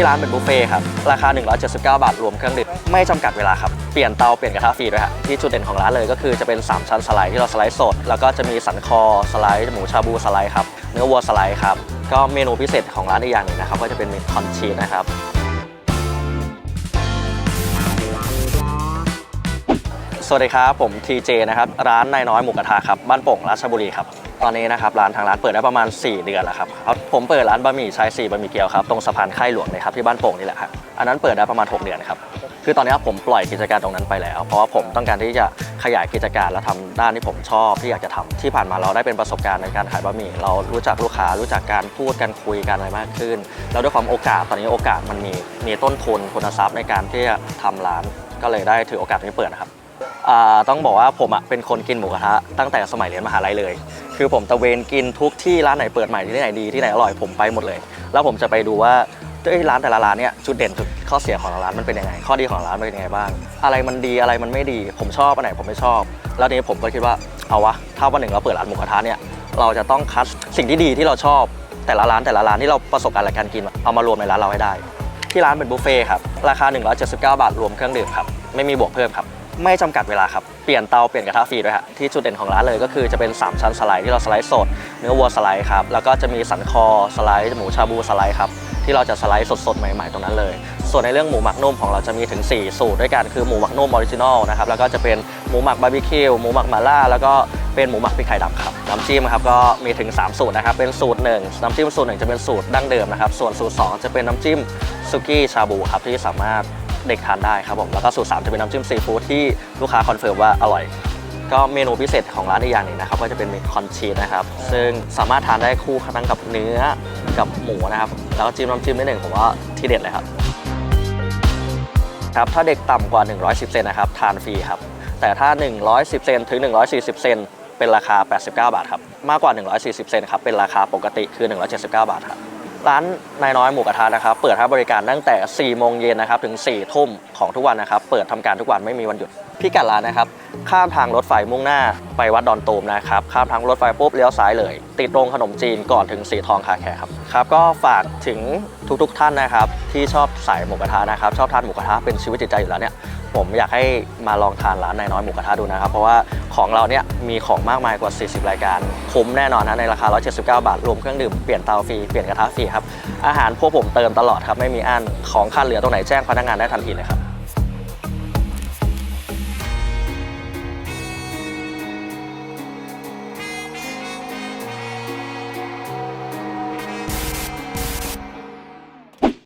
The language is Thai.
ที่ร้านเป็นบุฟเฟ่ต์ครับ ราคา 179 บาทรวมเครื่องดื่มไม่จำกัดเวลาครับ เปลี่ยนเตาเปลี่ยนกระทะฟรีด้วยฮะที่จุดเด่นของร้านเลยก็คือจะเป็น 3 ชั้นสไลด์ที่เราสไลด์สด แล้วก็จะมีสันคอสไลด์หมูชาบูสไลด์ครับเนื้อวัวสไลด์ครับก็เมนูพิเศษของร้านอีกอย่างหนึงนะครับก็จะเป็นคอนชีสนะครับสวัสดีครับผม TJ นะครับร้านนายน้อยหมูกระทะครับบ้านโป่งราชบุรีครับ ตอนนี้นะครับร้านทางร้านเปิดได้ประมาณ 4 เดือนแล้วครับผมเปิดร้านบะหมี่ชายสี่บะหมี่เกี๊ยวครับตรงสะพานค่ายหลวงเลยครับที่บ้านโป่งนี่แหละครับอันนั้นเปิดได้ประมาณ 6 เดือนครับคือตอนนี้ผมปล่อยกิจการตรงนั้นไปแล้ว เพราะว่าผมต้องการที่จะขยายกิจการและทำด้านที่ผมชอบที่อยากจะทำที่ผ่านมาเราได้เป็นประสบการณ์ในการขายบะหมี่เรารู้จักลูกค้ารู้จักการพูดการคุยกันอะไรมากขึ้น แล้วด้วยความโอกาสตอนนี้โอกาสมันมีมีต้นทุนทุนทรัพย์ในการที่จะทำร้าน ก็เลยได้ถือโอกาสนี้เปิดนะครับ อ่าต้องบอกว่าผมอะเป็นคนกินหมูกระทะตั้งแต่สมัยเรียนมหาลัยเลย คือผมตะเวนกินทุกที่ร้านไหนเปิดใหม่ที่ไหนดีที่ไหนอร่อยผมไปหมดเลย แล้วผมจะไปดูว่าเอ้ยร้านแต่ละร้านเนี่ยจุดเด่นจุดข้อเสียของร้านมันเป็นยังไง ข้อดีของร้านมันเป็นยังไงบ้าง อะไรมันดีอะไรมันไม่ดี ผมชอบอันไหนผมไม่ชอบ แล้วทีนี้ผมก็คิดว่าเอาวะถ้าวันหนึ่งเราเปิดร้านหมูกระทะเนี่ยเราจะต้องคัดสิ่งที่ดีที่เราชอบ แต่ละร้านแต่ละร้านที่เราประสบการณ์ในการกินเอามารวมในร้านเราให้ได้ ที่ร้านเป็นบุฟเฟ่ครับราคา 179 บาทรวมเครื่องดื่มครับไม่มีบวกเพิ่มครับ ไม่จำกัดเวลาครับ เปลี่ยนเตาเปลี่ยนกระทะฟรีด้วยฮะที่จุดเด่นของร้านเลยก็คือจะเป็น 3 ชั้นสไลด์ที่เราสไลด์สด เนื้อวัวสไลด์ครับ แล้วก็จะมีสันคอสไลด์หมูชาบูสไลด์ครับที่เราจะสไลด์สดๆใหม่ๆตรงนั้นเลย ส่วนในเรื่องหมูหมักนุ่มของเราจะมีถึง 4 สูตรด้วยกันคือหมูหมักนุ่มออริจินอลนะครับแล้วก็จะเป็นหมูหมักบาร์บีคิวหมูหมักมาล่าแล้วก็เป็นหมูหมักพริกไทยดำครับน้ำจิ้มครับก็มีถึง 3 สูตรนะครับเป็นสูตรหนึ่งน้ำจิ้มสูตรหนึ่งจะเป็นสูตรดั้งเดิมนะครับส่วนสูตรสองจะเป็นน้ำจิ้มซุกี้ชาบูครับที่สามารถ เด็กทานได้ครับผมแล้วก็สูตรสามจะเป็นน้ำจิ้มซีฟู้ดที่ลูกค้าคอนเฟิร์มว่าอร่อย ก็เมนูพิเศษของร้านอีกอย่างหนึงนะครับก็จะเป็นคอนชีสนะครับ ซึ่งสามารถทานได้คู่ทั้งกับเนื้อกับหมูนะครับแล้วก็จิ้มน้ำจิ้มนิดหนึ่งผมว่าที่เด็ดเลยครับครับถ้าเด็กต่ำกว่า 110 เซนนะครับทานฟรีครับแต่ถ้า 110 เซนถึง 140 เซนเป็นราคา 89 บาทครับมากกว่า 140 เซนครับเป็นราคาปกติคือ 179 บาทครับ ร้านนายน้อยหมูกระทะนะครับ เปิดให้บริการตั้งแต่ 4 โมงเย็นนะครับ ถึง 4 ทุ่มของทุกวันนะครับ เปิดทำการทุกวันไม่มีวันหยุดพี่กัดร้านนะครับ ข้ามทางรถไฟมุ่งหน้าไปวัดดอนตูมนะครับ ข้ามทางรถไฟปุ๊บเลี้ยวซ้ายเลย ติดตรงขนมจีนก่อนถึงสีทองคาแคร์ครับ ครับ ก็ฝากถึงทุกๆท่านนะครับ ที่ชอบสายหมูกระทะนะครับ ชอบทานหมูกระทะเป็นชีวิตจิตใจอยู่แล้วเนี่ย ผมอยากให้มาลองทานร้านนายน้อยหมูกระทะดูนะครับ เพราะว่าของเราเนี่ยมีของมากมายกว่า 40 รายการ คุ้มแน่นอนนะในราคา 179 บาท รวมเครื่องดื่ม เปลี่ยนเตาฟรี เปลี่ยนกระทะฟรีครับ อาหารพวกผมเติมตลอดครับ ไม่มีอั้น ของขาดเหลือตรงไหนแจ้งพนักงานได้ทันทีเลยครับ